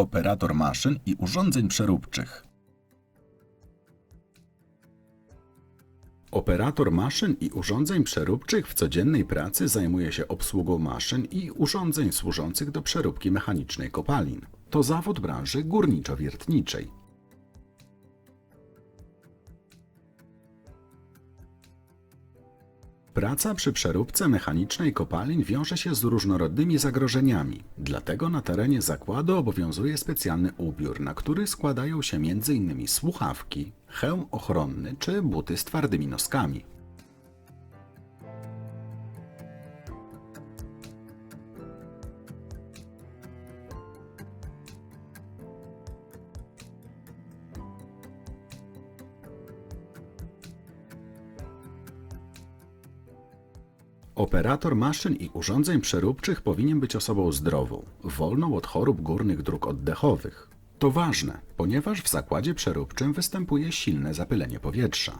operator maszyn i urządzeń przeróbczych. Operator maszyn i urządzeń przeróbczych w codziennej pracy zajmuje się obsługą maszyn i urządzeń służących do przeróbki mechanicznej kopalin. To zawód branży górniczo-wiertniczej. Praca przy przeróbce mechanicznej kopalin wiąże się z różnorodnymi zagrożeniami. Dlatego na terenie zakładu obowiązuje specjalny ubiór, na który składają się m.in. słuchawki, hełm ochronny czy buty z twardymi noskami. Operator maszyn i urządzeń przeróbczych powinien być osobą zdrową, wolną od chorób górnych dróg oddechowych. To ważne, ponieważ w zakładzie przeróbczym występuje silne zapylenie powietrza.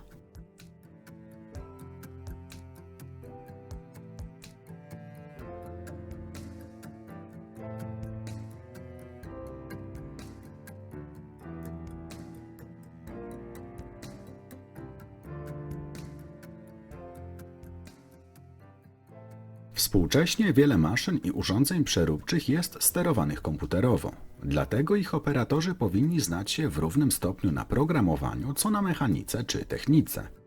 Współcześnie wiele maszyn i urządzeń przeróbczych jest sterowanych komputerowo. Dlatego ich operatorzy powinni znać się w równym stopniu na programowaniu, co na mechanice czy technice.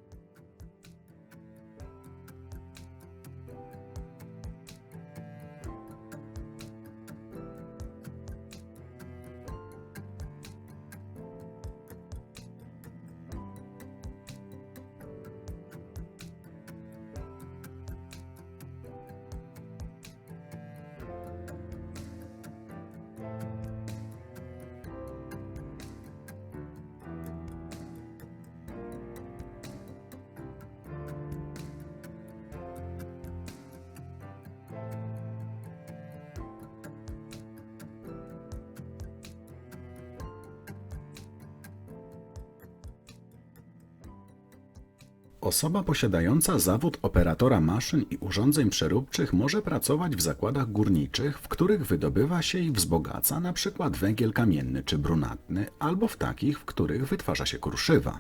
Osoba posiadająca zawód operatora maszyn i urządzeń przeróbczych może pracować w zakładach górniczych, w których wydobywa się i wzbogaca np. węgiel kamienny czy brunatny, albo w takich, w których wytwarza się kruszywa.